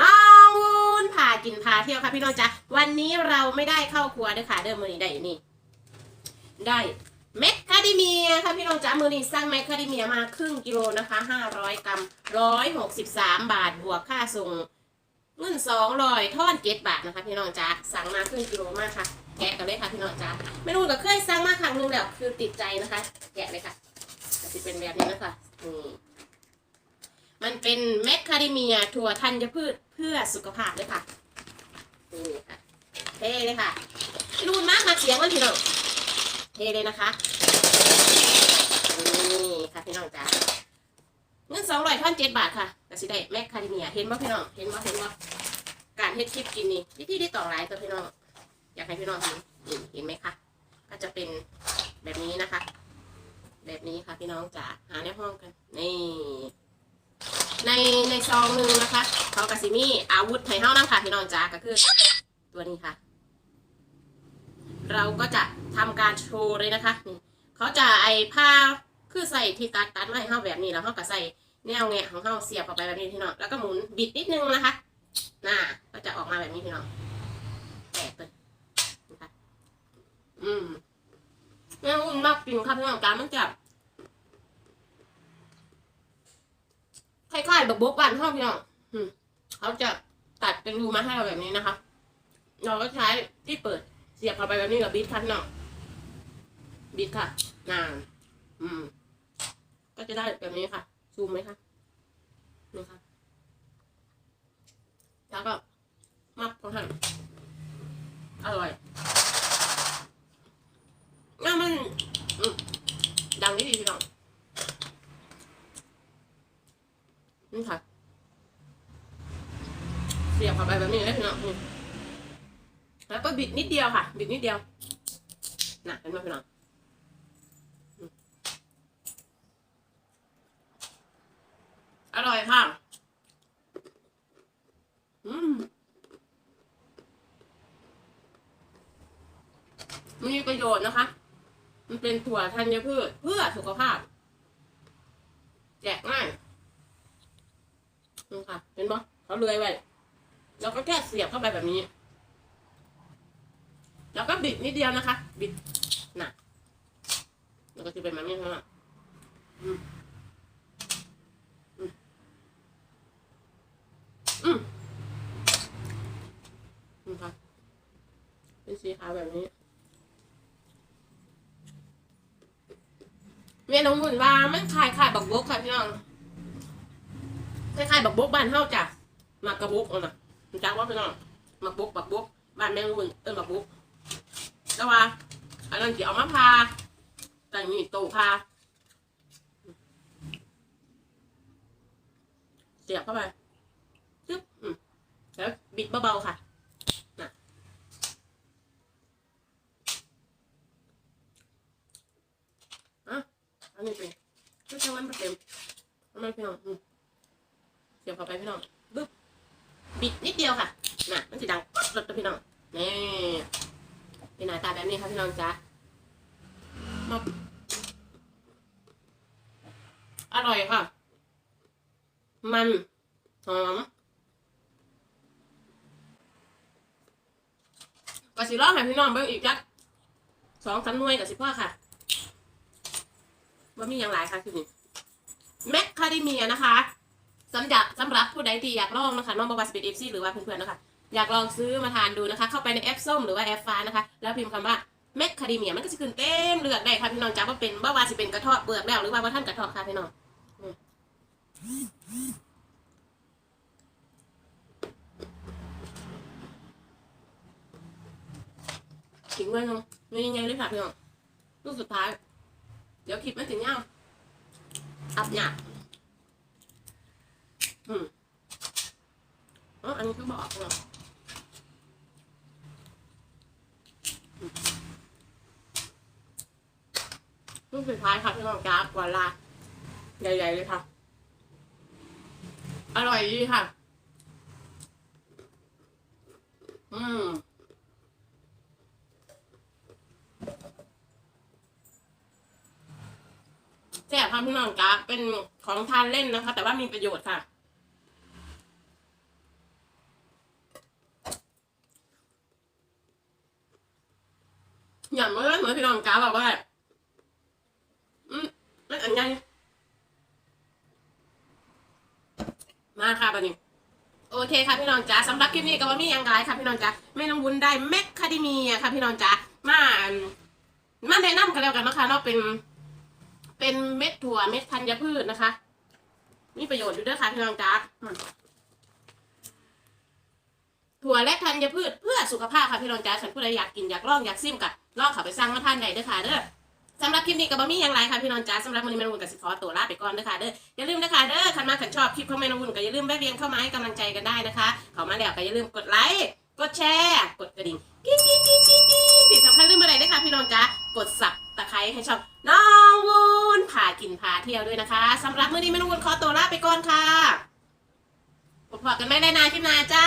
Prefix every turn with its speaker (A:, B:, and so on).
A: น้องวูนพากินพาเที่ยวค่ะพี่น้องจ๊ะวันนี้เราไม่ได้เข้าครัวด้วยค่ะเดิมมือนี้ได้นี่ ได้เม็ดคาเดเมียค่ะพี่น้องจ๊ะมือนี้สั่งเม็ดคาเดเมียมาครึ่งกิโลนะคะ500 กรัม163 บาทบวกค่าส่งเงิน200ท่อนเจ็ดบาทนะคะพี่น้องจ๊ะสั่งมาครึ่งกิโลมากค่ะ แกะกันเลยค่ะพี่น้องจ๊ะเมนูก็เคยสั่งมาครั้งนึงแล้วคือติดใจนะคะ แกะเลยค่ะจะเป็นแบบนี้นะคะนี่ มันเป็นแมคคาเดเมียถั่วธัญพืชเพื่อสุขภาพเลยค่ะนี่ค่ะเท่เลยค่ะรูนมากมาเสียงมันพี่น้องเท่เลยนะคะนี่ค่ะพี่น้องจ๋าเงินสองร้อยท่อนเจ็ดบาทค่ะกสิได้แมคคาเดเมียเห็นบ่พี่น้องเห็นบ่เห็นบ่การเฮ็ดคลิปกินนี่วิธีที่ได้ต่อหลายตัวพี่น้องอยากให้พี่น้องเห็นเห็นไหมคะก็จะเป็นแบบนี้นะคะ แบบนี้ค่ะพี่น้องจ๋าหาในห้องกันนี่ ในในซองหนึ่งนะคะเขากระสิมีอาวุธไทยเฮ้านั่งค่ะพี่น้องจ๋าก็คือ ตัวนี้ค่ะ เราก็จะทำการโชว์เลยนะคะนี่เขาจะไอผ้าคือใส่ที่ตัดตัดมาให้เฮ้าแบบนี้แล้วเขาก็ใส่แนวแงะของเฮ้าเสียบเข้าไปแบบนี้พี่น้องแล้วก็หมุนบิดนิดนึงนะคะน่าก็จะออกมาแบบนี้พี่น้องแตกเลยนะคะอืมแม่อุ่นมากจริงค่ะพี่น้องการมันจะ คล้ายๆแบบบุ๊กบานพ่อพี่น้องเขาจะตัดเป็นรูมาให้เราแบบนี้นะคะ เราก็ใช้ที่เปิดเสียบเข้าไปแบบนี้กับบีทค่ะพี่น้องบีทค่ะนานอืม ก็จะได้แบบนี้ค่ะ ซูมไหมคะนี่ค่ะแล้วก็มัดของท่านอร่อยง่ามันอืมดังดีพี่น้อง นี่ค่ะ เสียบเข้าไปแบบนี้เลยพี่น้องนี่ แล้วก็บิดนิดเดียวค่ะ บิดนิดเดียวน่ะเห็นไหมพี่น้องอืมอร่อยค่ะ อืมมีประโยชน์นะคะ มันเป็นถั่วธัญพืชเพื่อสุขภาพ แจกง่ายนี่ค่ะ เห็นปะเขาเลื่อยไว้ แล้วก็แค่เสียบเข้าไปแบบนี้ แล้วก็บิดนิดเดียวนะคะ บิดน่ะแล้วก็จะเป็นแบบนี้ค่ะอืมอืมอืมค่ะเป็นสีขาวแบบนี้เมนูหุ่นว่ามันคล้ายบักบกค่ะพี่น้องคล้ายบักบกบ้านเฮาจ้ะมากระบุกเอาน่ะจักว่าพี่น้องมักบุกบักบุกบ้านแมงวุ่นเอิ้นบักบุก แต่ว่าอันนั้นสิเอามาพาแต่นี่โตพาเสียบเข้าไปจึ๊บอืมแล้วบิดเบาๆค่ะน่ะอะอันนี้เป็นก็จะวันเต็มทำไมพี่น้องอืมเสียบเข้าไปพี่น้องบึ๊บบิดนิดเดียวค่ะ น่ะ มันจะดังปั๊บรถตัวพี่น้องนี่ เป็นหน้าตาแบบนี้ค่ะพี่น้องจ้ามาอร่อยค่ะ มันหอมกสิร้องให้พี่น้องเบิ่งอีกจักสองสามหน่วยกับสิพ่อค่ะว่ามีอย่างไรค่ะคือนี่แมคคาเดเมียนะคะสำหรับสำหรับผู้ใดที่อยากลองนะคะน้องบาบาสปีดเอฟซีหรือว่าเพื่อนๆนะคะ อยากลองซื้อมาทานดูนะคะ เข้าไปในแอปส้มหรือว่าแอปฟ้านะคะ แล้วพิมพ์คำว่าแมคคาเดเมียมันก็จะขึ้นเต็มเลือกได้ค่ะพี่น้องจ้าว่าเป็นว่าวาสิเป็นกระเทาะเปลือกแล้วหรือว่าว่าท่านกระเทาะค่ะพี่น้องอืมถึงไว้เนาะนี่ยังไงเลยค่ะพี่น้องรูปสุดท้าย เดี๋ยวคลิปมันถึงเงาอับหยาบอืมอ๋ออันนี้เขาบอกเนาะ ลูกสุดท้ายค่ะพี่น้องจ้ากวาลาใหญ่ๆเลยค่ะ อร่อยดีค่ะ อืมแซ่บค่ะพี่น้องจ้าเป็นของทานเล่นนะคะ แต่ว่ามีประโยชน์ค่ะ อย่างเมื่อเหมือนพี่น้องจ้าบอกว่า มมันอันยังมาค่ะบัดนี้โอเคค่ะพี่น้องจ๋าสำหรับคลิปนี้ก็ว่ามีอย่างไรค่ะพี่น้องจ๋าแม่น้องวุ้นได้แมคคาเดเมียค่ะพี่น้องจ๋ามาอันมาแนะนำกันแล้วกันนะคะเนาะเป็น เป็นเม็ดถั่วเม็ดธัญพืชนะคะ มีประโยชน์อยู่ด้วยค่ะพี่น้องจ๋าอืมถั่วและธัญพืชเพื่อสุขภาพค่ะพี่น้องจ๋าฉันผู้ใดอยากกินอยากลองอยากซิมกับลองเข้าไปสั่งมาทานได้เด้อค่ะเด้อ สำหรับคลิปนี้ก็บ่มีอย่างไรค่ะพี่น้องจ๋าสำหรับมื้อนี้แม่น้องวุ้นกับสิขอตัวลาไปก่อนเด้อค่ะเด้ออย่าลืมนะคะเด้อคันมาขันชอบคลิปของแม่น้องวุ้นก็อย่าลืมแวะเวียนเข้ามาให้กำลังใจกันได้นะคะเข้ามาแล้วก็อย่าลืมกดไลค์กดแชร์กดกระดิ่งกิ๊งกิ๊งกิ๊งกิ๊งกิ๊งที่สำคัญลืมอะไรด้วยค่ะพี่น้องจ๋ากดสับตะไคร้ให้ช่องน้องวุ้นพากินพาเที่ยวด้วยนะคะสำหรับมื้อนี้แม่นวุ้นขอตัวลาไปก่อนค่ะพบกันไม่ได้นานคลิปหน้าจ้า